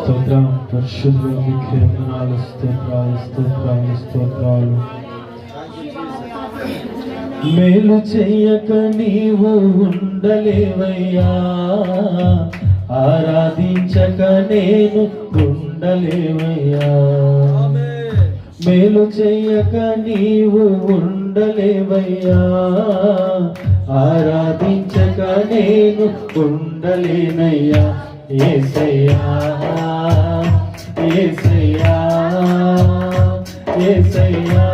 స్తోత్రం. స్తోత్రాలు స్తోత్రాలు స్తోత్రాలు. మేలు చెయ్యక నీవు ఉండలేవయ్యా. ఆరాధించక నేను ఉండలేవయ్యా. మేలు చెయ్యక నీవు ఉండలేవయ్యా. ఆరాధి స్థుతించక నేను ఉండలేనయ్యా. ఏసయ్యా ఏసయ్యా ఏసయ్యా.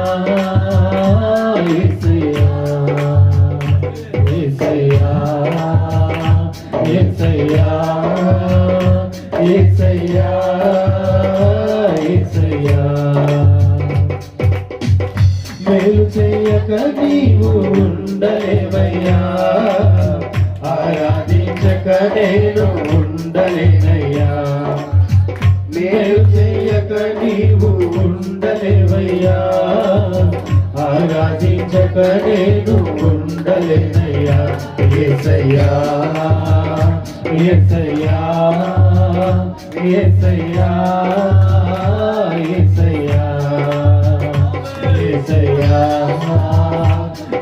నేను ఉండలేనయ్యా. ఏసయ్యా ఏసయ్యా ఏసయ్యా ఏసయ్యా ఏసయ్యా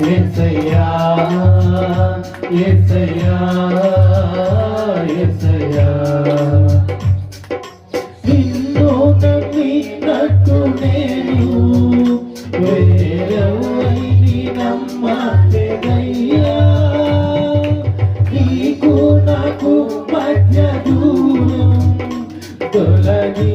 ఏసయ్యా ఏసయ్యా ఏసయ్యా. Good lagi.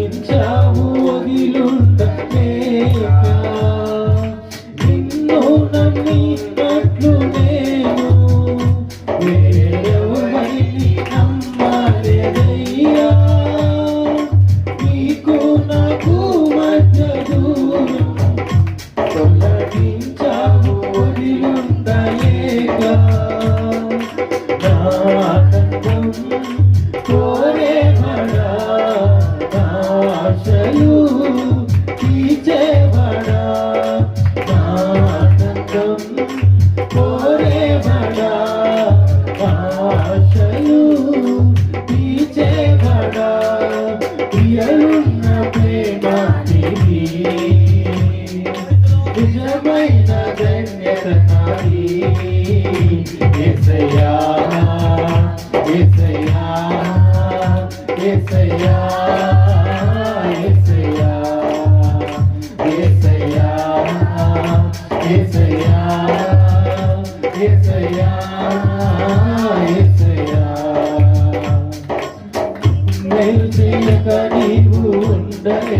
దయచేయక నీవు ఉండలే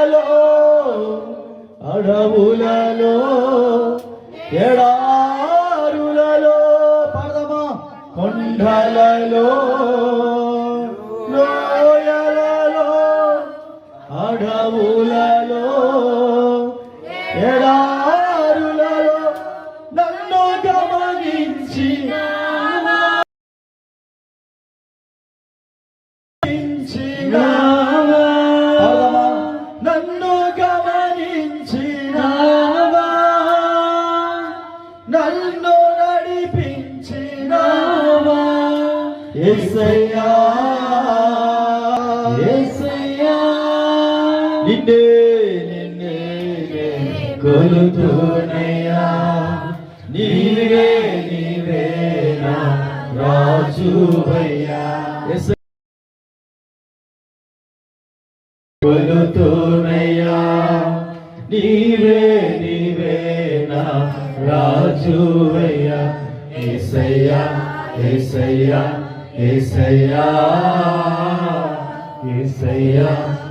అడవులలో ఎడారులలో పడదమా? కొండలలో లోయలలో అడవులలో నిన్నే నిన్నే కొలుతునయ్యా. నీవే నీవే నా రాజువయ్యా. యేసయ్యా కొలుతునయ్యా. నీవే నీవే నా రాజువయ్యా. ఏసయ్యా ఏసయ్యా ఏసయ్యా ఏసయ్యా. ఏసయ్యా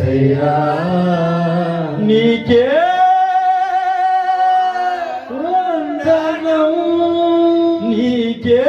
ఏసయ్యా నీకే వందనం నీకే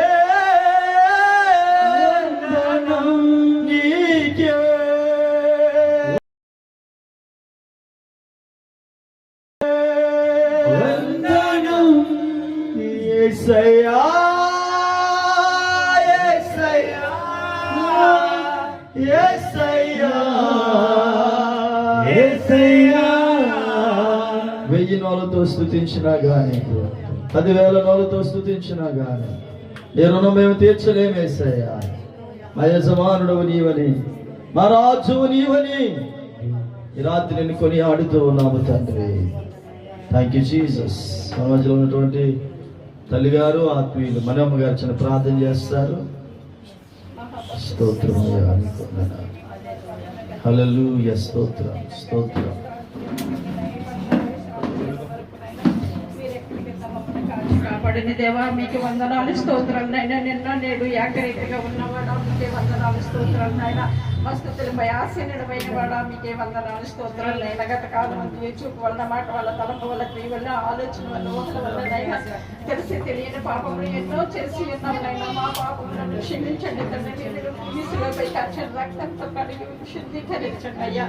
స్థుతించినా కానీ పదివేల నోలతో స్థుతించినా కానీ నీ రుణం మేము తీర్చలేమేసయ్యా మా యజమానుడవు నీవని మా రాజువు నీవని. ఈ రాత్రి నేను కొని ఆడుతూ ఉన్నాము తండ్రి. థ్యాంక్ యూ జీసస్ సమాజంలో ఉన్నటువంటి తల్లిగారు ఆత్మీయులు మనమ్మ గారు చిన్న ప్రార్థన చేస్తారు. స్తోత్రం హలలు స్తోత్రం స్తోత్రం. కాపాడిన దేవా మీకు వందనాలు స్తోత్రాలు నాయన. నిన్న నేడు ఏకరీతిగా ఉన్నవాడా మీకే వందనాలు స్తోత్రాలు నాయన. మస్తుతులపై ఆశీనుడమైన వాడా మీకే వందనాలు స్తోత్రాలు నేను గత కాలం అంతా చూపు వల్ల మాట వల్ల తలపు వల్ల క్రియ వల్ల ఆలోచన వల్ల ఊహల వల్ల నాయన తెలిసి తెలియని పాపములు ఎన్నో చేసి ఉన్నాం నాయన. మా పాపములను క్షమించండి తండ్రి. మీరు ఈసులపై కర్చని రక్తంతో కలిగి శుద్ధీకరించండి అయ్యా.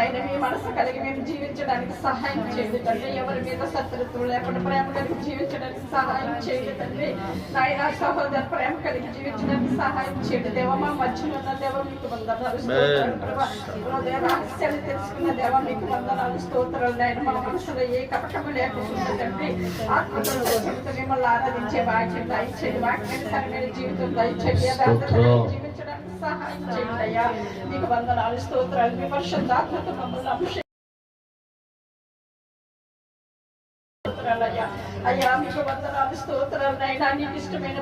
ఆయన మీ మనసు కలిగి మేము జీవించడానికి సహాయం చేయండి తండ్రి. ఎవరి మీద శత్రుత్వం లేకుండా ప్రేమ కలిగి జీవించడానికి సహాయం చేయండి తండ్రి. నాయన సహోదరు ప్రేమ కలిగి జీవించడానికి సహాయం చేయండి. దేవ మా మధ్యలో ఉన్న దేవ మీకు వందనాలు. రహస్యాలు తెలుసుకున్న దేవ మీకు వందనాలు స్తోత్రాలు నాయన మా మనసులో ఏ కపటము లేకుండా తండ్రి మిమ్మల్ని ఆరాధించే వాక్యానుసారమైన జీవితం జీవించడానికి సహాయం చేయండి అయ్యా. మీకు వందనాలు స్తోత్రాలు మీ పరిశుద్ధాత్మతో మమ్మల్ని అయ్యా అయ్యా మీకు వందనాలు స్తోత్రాలు నైనా నీకు ఇష్టమైన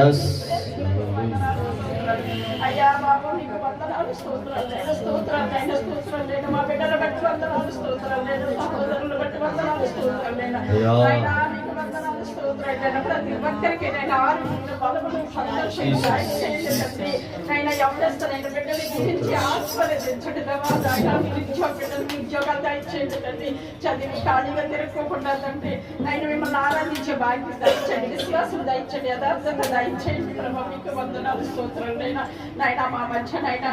ఎస్ అయ్యా బాబు నీకు వందనాలు స్తోత్రాలు స్తోత్రాలు స్తోత్రాలు మా బిడ్డల బట్టి వందనాలు స్తోత్రాలు సహోదరులు బట్టి వందనాలు స్తోత్రాలు నేను అయ్యా. అయినా నీకు వందనాలు నేను ప్రతి ఒక్కరికి నేను ఆరోగ్యం బలములు సంతోషం తండ్రి అయినా ఎవరిస్తానైనా బిడ్డలు గురించి ఆస్వాదించండి మీరు ఉద్యోగ బిడ్డలు ఉద్యోగాలు దయచేయండి. తండ్రి చదివి ఖాళీగా తిరగకోకుండా తండ్రి ఆయన మిమ్మల్ని ఆరాధించే భాగ్యం దయచేయండి. విశ్వాసం దయచేయండి. యథార్థత దయచేయండి. ప్రభావ మీకు వందనాలు స్తోత్రాలు. నైనా నాయన మా మధ్య నాయన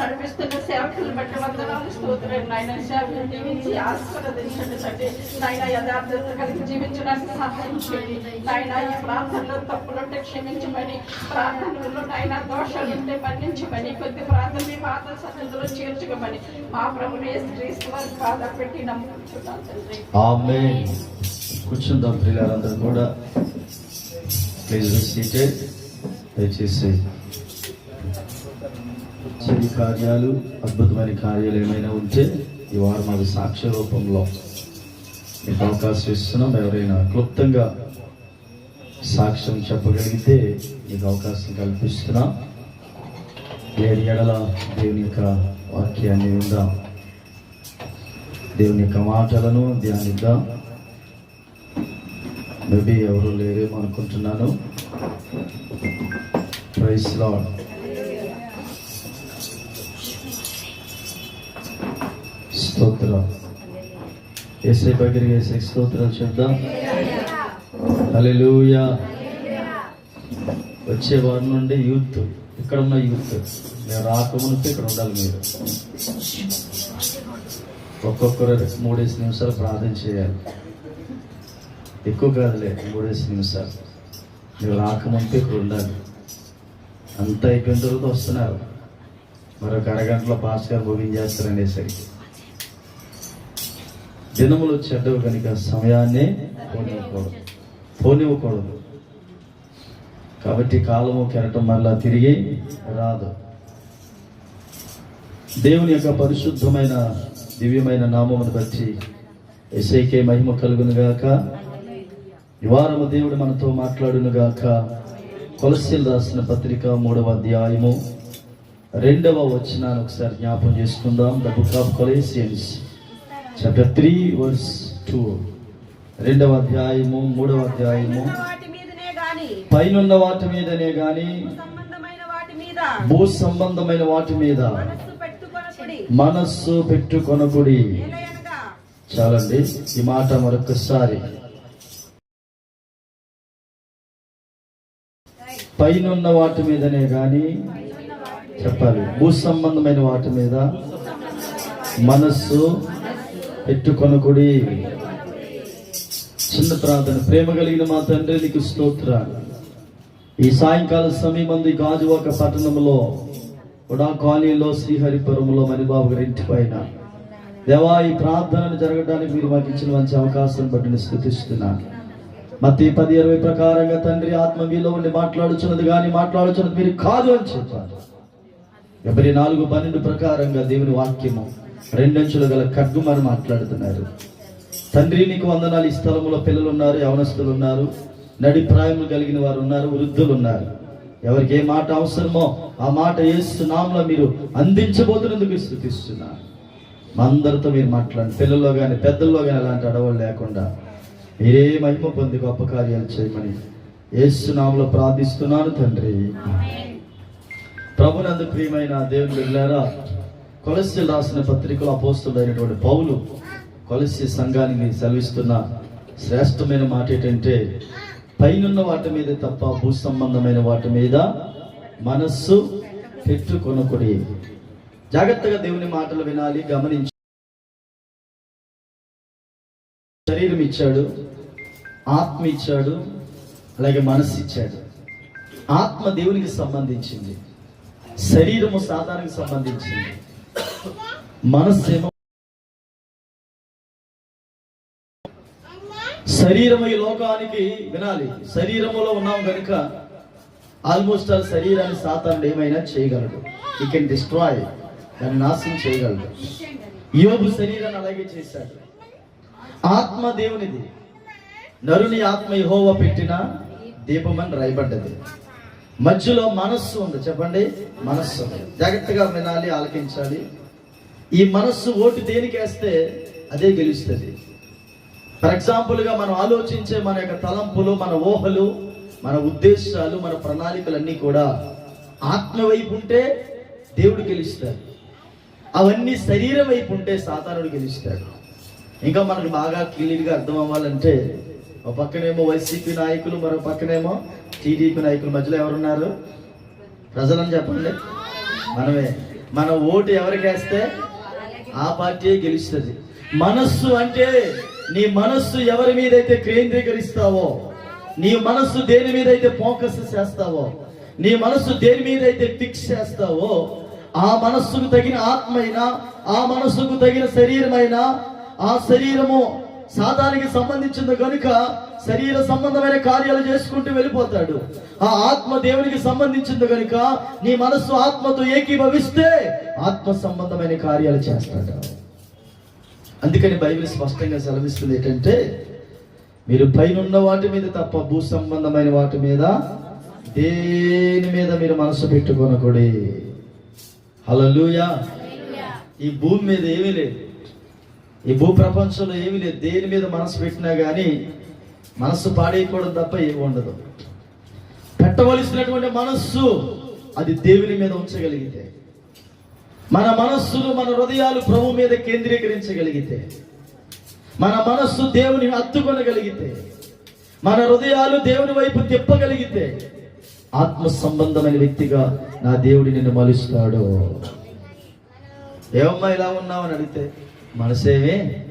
నడిపిస్తున్న సేవకులు బట్టి వందనాలు స్తోత్రాలు. నాయన సేవకులు దీవించి ఆస్వాదించండి తండ్రి. నాయన యథార్థత కలిగి జీవించడానికి సహాయం చేయండి. నాయన ఈ ప్రార్థనలో తప్పులుంటే క్షమించమని ప్రార్థనలో నాయన దోషాలు ఉంటే మన్నించమని కొద్ది ప్రార్థన మీ పాత సన్నిధిలో చేర్చుకోమని మా ప్రభుని క్రీస్తు వారి పాద పెట్టి నమ్ముకుంటున్నాను తండ్రి. కూర్చుందాం పిల్లలందరూ కూడా. Please seated. దయచేసి చెవి కార్యాలు అద్భుతమైన కార్యాలు ఏమైనా ఉంటే ఈ వారు మాకు సాక్ష్య రూపంలో మీకు అవకాశం ఇస్తున్నాం. ఎవరైనా క్లుప్తంగా సాక్ష్యం చెప్పగలిగితే నీకు అవకాశం కల్పిస్తున్నా. లేని ఎడల దేవుని యొక్క వాక్యాన్ని విందాం. దేవుని యొక్క మాటలను ధ్యానిద్దాం. మేబీ ఎవరు లేరేమో అనుకుంటున్నాను. ప్రైస్ లాడ్ స్తోత్రం ఏసై దగ్గరికి ఏసై స్తోత్రాలు చెప్దాం. హల్లెలూయా. వచ్చే వారి నుండి యూత్ ఇక్కడ ఉన్న యూత్ నేను రాకమునిపి ఇక్కడ ఉండాలి మీరు. ఒక్కొక్కరు మూడేసి నిమిషాలు ప్రార్థన చేయాలి. ఎక్కువ కాదులే మూడేసి నిమిషాలు. మీరు రాకముందు ఇక్కడ ఉండాలి. అంతా అయిపోయిన తర్వాత వస్తున్నారు. మరొక అరగంటలో పాస్ గారు ముగించేస్తారు అనేసరికి దినములు చెడ్డవు కనుక సమయాన్ని పొందకూడదు. పోనివ్వకూడదు. కాబట్టి కాలము కెరటం మళ్ళా తిరిగి రాదు. దేవుని యొక్క పరిశుద్ధమైన దివ్యమైన నామమును బట్టి ఎస్ఐకే మహిమ కలుగును గాక. వారము దేవుడు మనతో మాట్లాడును గాక. కొలసీలు రాసిన పత్రిక మూడవ అధ్యాయము రెండవ వచనాన్ని ఒకసారి జ్ఞాపం చేసుకుందాం. The book of Colossians chapter three verse two రెండవ అధ్యాయము మూడవ అధ్యాయము. పైనున్న వాటి మీదనే గాని భూ సంబంధమైన వాటి మీద మనస్సు పెట్టుకొనకుడి. చాలండి ఈ మాట మరొకసారి పైనున్న వాటి మీదనే గాని చెప్పాలి భూ సంబంధమైన వాటి మీద మనస్సు పెట్టుకొనకుడి. చిన్న ప్రార్థన ప్రేమ కలిగిన మా తండ్రి నీకు స్తోత్రాలు. ఈ సాయంకాల సమయమంది గాజువాక పట్టణంలో కూడా కాలనీలో శ్రీహరిపురంలో మణిబాబు గారి ఇంటి పైన. దేవా ఈ ప్రార్థనలు జరగడానికి మీరు మాకు ఇచ్చిన మంచి అవకాశం బట్టి స్థుతిస్తున్నాను. మత్తి పది ఇరవై ప్రకారంగా తండ్రి ఆత్మ మీలో ఉండి మాట్లాడుచున్నది కానీ మాట్లాడుచున్నది మీరు కాదు అని చెప్పారు ఎవరి నాలుగు పన్నెండు ప్రకారంగా దేవుని వాక్యము రెండంచులు గల ఖడ్గుమని మాట్లాడుతున్నారు. తండ్రి నీకు వందనాలు. ఈ స్థలంలో పిల్లలు ఉన్నారు యవనస్తులు ఉన్నారు నడిప్రాయములు కలిగిన వారు ఉన్నారు వృద్ధులు ఉన్నారు ఎవరికి ఏ మాట అవసరమో ఆ మాట ఏస్తున్నాంలో మీరు అందించబోతున్నందుకు స్థుతిస్తున్నారు మా అందరితో మీరు మాట్లాడండి. పిల్లల్లో కానీ పెద్దల్లో కానీ అలాంటి అడవులు లేకుండా మీరే మహిమ పొంది గొప్ప కార్యాలు చేయమని ఏసునామలో ప్రార్థిస్తున్నాను తండ్రి. ప్రభునందు ప్రియమైన దేవుని వెళ్ళారా కొలసి రాసిన పత్రికలో అపోస్తుడైనటువంటి పౌలు కొలసి సంఘానికి సెలవిస్తున్న శ్రేష్టమైన మాట ఏంటంటే పైనున్న వాటి మీద తప్ప భూ సంబంధమైన వాటి మీద మనస్సు పెట్టుకొనకుడి. జాగ్రత్తగా దేవుని మాటలు వినాలి గమనించి. శరీరం ఇచ్చాడు ఆత్మ ఇచ్చాడు అలాగే మనస్సు ఇచ్చాడు. ఆత్మ దేవునికి సంబంధించింది. శరీరము సాధారణకు సంబంధించింది. మనస్సు ఏమో శరీరము ఈ లోకానికి వినాలి. శరీరములో ఉన్నాం కనుక ఆల్మోస్ట్ ఆల్ శరీరాన్ని సాతానుడు ఏమైనా చేయగలడు. ఈ కెన్ డిస్ట్రాయ్ దాన్ని నాశనం చేయగలడు. యోగు శరీరాన్ని అలాగే చేశాడు. ఆత్మ దేవునిది. నరుని ఆత్మ యెహోవా పెట్టిన దీపమని రాయబడ్డది. మధ్యలో మనస్సు ఉంది. చెప్పండి? మనస్సు జాగ్రత్తగా వినాలి ఆలకించాలి. ఈ మనస్సు ఓటు దేనికి వేస్తే అదే గెలుస్తుంది. ఫర్ ఎగ్జాంపుల్గా మనం ఆలోచించే మన యొక్క తలంపులు మన ఊహలు మన ఉద్దేశాలు మన ప్రణాళికలన్నీ కూడా ఆత్మ వైపు ఉంటే దేవుడు గెలుస్తాడు. అవన్నీ శరీరం వైపు ఉంటే సాతానుడు గెలుస్తాడు. ఇంకా మనకు బాగా క్లియర్గా అర్థం అవ్వాలంటే ఒక పక్కనేమో వైసీపీ నాయకులు మరో పక్కనేమో టీడీపీ నాయకుల మధ్యలో ఎవరున్నారు? ప్రజలని చెప్పండి. మనమే. మన ఓటు ఎవరికి వేస్తే ఆ పార్టీ గెలుస్తుంది. మనస్సు అంటే నీ మనస్సు ఎవరి మీద అయితే కేంద్రీకరిస్తావో నీ మనస్సు దేని మీద అయితే ఫోకస్ చేస్తావో నీ మనస్సు దేని మీద అయితే ఫిక్స్ చేస్తావో ఆ మనస్సుకు తగిన ఆత్మైనా ఆ మనస్సుకు తగిన శరీరమైనా ఆ శరీరము సాతానికి సంబంధించింది కనుక శరీర సంబంధమైన కార్యాలు చేసుకుంటూ వెళ్ళిపోతాడు. ఆ ఆత్మ దేవునికి సంబంధించింది కనుక నీ మనస్సు ఆత్మతో ఏకీభవిస్తే ఆత్మ సంబంధమైన కార్యాలు చేస్తాడు. అందుకని బైబిల్ స్పష్టంగా సెలవిస్తుంది ఏంటంటే మీరు పైనున్న వాటి మీద తప్ప భూ సంబంధమైన వాటి మీద దేని మీద మీరు మనసు పెట్టుకొనకూడి హల్లెలూయా. ఈ భూమి మీద ఏమీ లేదు. ఈ భూ ప్రపంచంలో ఏమీ లేదు. దేని మీద మనసు పెట్టినా కానీ మనస్సు పాడేయకూడదు తప్ప ఏమి ఉండదు. పెట్టవలసినటువంటి మనస్సు అది దేవుని మీద ఉంచగలిగితే. మన మనస్సును మన హృదయాలు ప్రభు మీద కేంద్రీకరించగలిగితే మన మనస్సు దేవుని హత్తుకొనగలిగితే మన హృదయాలు దేవుని వైపు తిప్పగలిగితే ఆత్మ సంబంధమైన వ్యక్తిగా నా దేవుడి నిన్ను మలుస్తాడు. ఏమమ్మా ఇలా ఉన్నావని అడిగితే మనసేమే?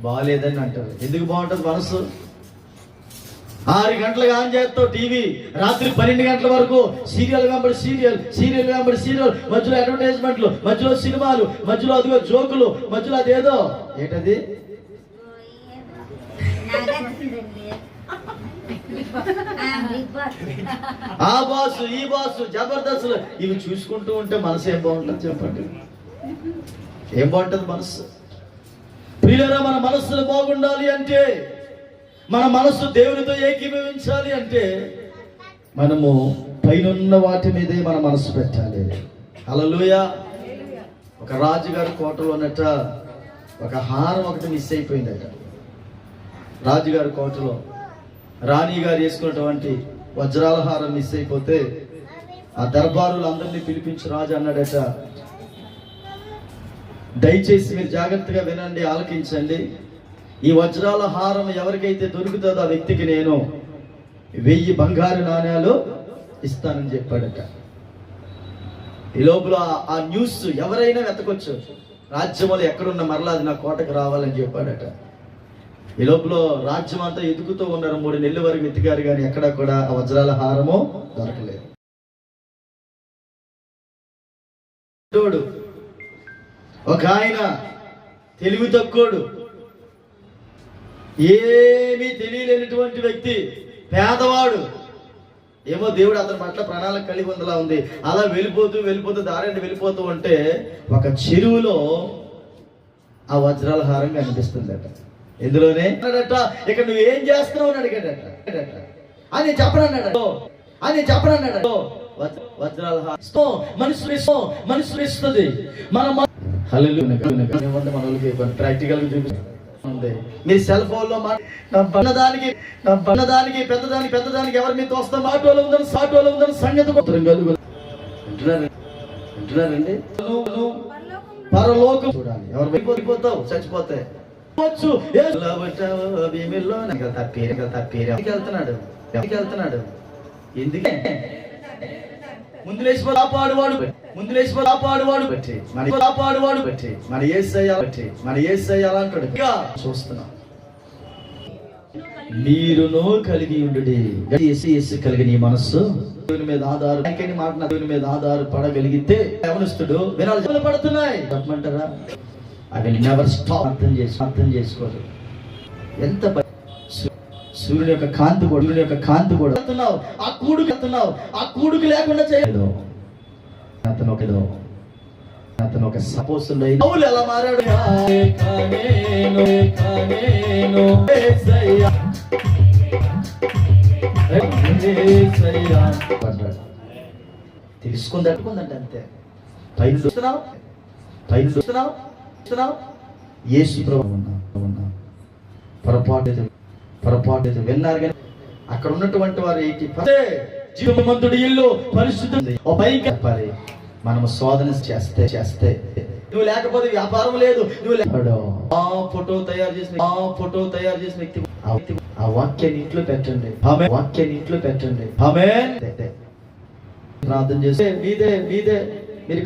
బాగాలేదని అంటారు. ఎందుకు బాగుంటుంది మనసు? ఆరు గంటలకు ఆన్ చేస్తావు టీవీ. రాత్రి పన్నెండు గంటల వరకు సీరియల్ వెంబడి సీరియల్ సీరియల్ కాబట్టి సీరియల్ మధ్యలో అడ్వర్టైజ్మెంట్లు మధ్యలో సినిమాలు మధ్యలో అదిగో జోకులు మధ్యలో అదేదో. ఏంటది? ఆ బాసు ఈ బాసు జబర్దస్తులు ఇవి చూసుకుంటూ ఉంటే మనసు ఏం బాగుంటుంది చెప్పండి. ఏం బాగుంటుంది మనసు? ప్రియులరా మన మనస్సులు బాగుండాలి అంటే మన మనసు దేవునితో ఏకీభవించాలి అంటే మనము పైనున్న వాటి మీదే మన మనసు పెట్టాలి. అలలోయ ఒక రాజుగారి కోటలోనట ఒక హారం ఒకటి మిస్ అయిపోయిందట. రాజుగారి కోటలో రాణి గారు వేసుకున్నటువంటి వజ్రాల హారం మిస్ అయిపోతే ఆ దర్బారులు అందరినీ పిలిపించి రాజు అన్నాడట దయచేసి మీరు జాగ్రత్తగా వినండి ఆలకించండి. ఈ వజ్రాల హారం ఎవరికైతే దొరుకుతుందో ఆ వ్యక్తికి నేను వెయ్యి బంగారు నాణ్యాలు ఇస్తానని చెప్పాడట. ఈ లోపల ఆ- న్యూస్ ఎవరైనా వెతకొచ్చు. రాజ్యములు ఎక్కడున్న మరలా అది నా కోటకు రావాలని చెప్పాడట. ఈ లోపల రాజ్యం అంతా ఎదుగుతూ ఉన్నారు. మూడు నెలల వరకు వెతికారు కానీ ఎక్కడా కూడా ఆ వజ్రాల హారము దొరకలేదు. ఒక ఆయన తెలివి తక్కువడు. ఏమీ తెలియలేనటువంటి వ్యక్తి పేదవాడు. ఏమో దేవుడు అతని పట్ల ప్రణాళిక కలిగి ఉందిలా ఉంది. అలా వెళ్ళిపోతూ వెళ్ళిపోతూ దారండి వెళ్ళిపోతూ ఉంటే ఒక చెరువులో ఆ వజ్రాల హారం కనిపిస్తుందట. ఎందులోనే? ఇక్కడ నువ్వు ఏం చేస్తున్నావు? అని అడిగాడట. అని చెప్పనన్నాడు అని చెప్పనన్నాడు వజ్రాల హారం ఇస్తో, మనుషులు మనుషులు ఇస్తుంది. మన మ- ప్రాక్టికల్గా ఉంది. మీ సెల్ ఫోన్లో మా- నా బన్నదానికి నా బన్నదానికి పెద్దదానికి పెద్దదానికి ఎవరి మీతో వస్తాం ఆటోలో ఉందని సాటోలో ఉందని సంగతి గొప్పం వింటున్నారండి? పరలోకం చూడాలి. ఎవరు వెళ్ళిపోతావు? చచ్చిపోతే. నాకు తప్పేరు, వెళ్తున్నాడు? వెళ్తున్నాడు? ఎందుకే? ముందు లేచి కాపాడువాడు ముందు లేచి కాపాడువాడు. పెట్టి మన కాపాడువాడు. పెట్టి మన ఏసయ్య పెట్టి మన ఏసయ్య అంటాడు. ఇంకా చూస్తున్నాం. మీరును కలిగి ఉండు కలిగిన ఈ మనస్సు దేవుని మీద ఆధార ఇంకేని మాట దేవుని మీద ఆధారపడగలిగితే యవనస్తుడు వినాలి. జబ్బులు పడుతున్నాయి. చెప్పమంటారా? అవి నెవర్ స్టాప్ అర్థం చేసి అర్థం చేసుకోరు ఎంత సూర్యుని యొక్క కాంతి కూడా సూర్యుని యొక్క కాంతి కూడా ఆ కూడుకు ఆ కూడుకు లేకుండా చేయలేదు అతను అతను ఒక సపోజ్ పౌలు ఎలా మారాడు. తెలుసుకుంది? అంతే. పైన చూస్తున్నావు? పైన చూస్తున్నావు? చూస్తున్నావు? ప్రభు ఉన్నా పొరపాటు పొరపాటు విన్నారు కానీ అక్కడ ఉన్నటువంటి వారు ఏంటి? జీవమంతుడి ఇల్లు పరిశుద్ధి. పైకి చెప్పాలి మనము శోధన చేస్తే చేస్తే. నువ్వు లేకపోతే వ్యాపారం లేదు నువ్వు లేకపోతే ఆ ఫోటో తయారు చేసిన ఆ ఫోటో తయారు చేసిన వ్యక్తి ఆ వాక్యాన్ని ఇంట్లో పెట్టండి. ఆమె వాక్యాన్ని ఇంట్లో పెట్టండి. ఆమె ప్రార్థన చేస్తే మీదే మీదే. మీరు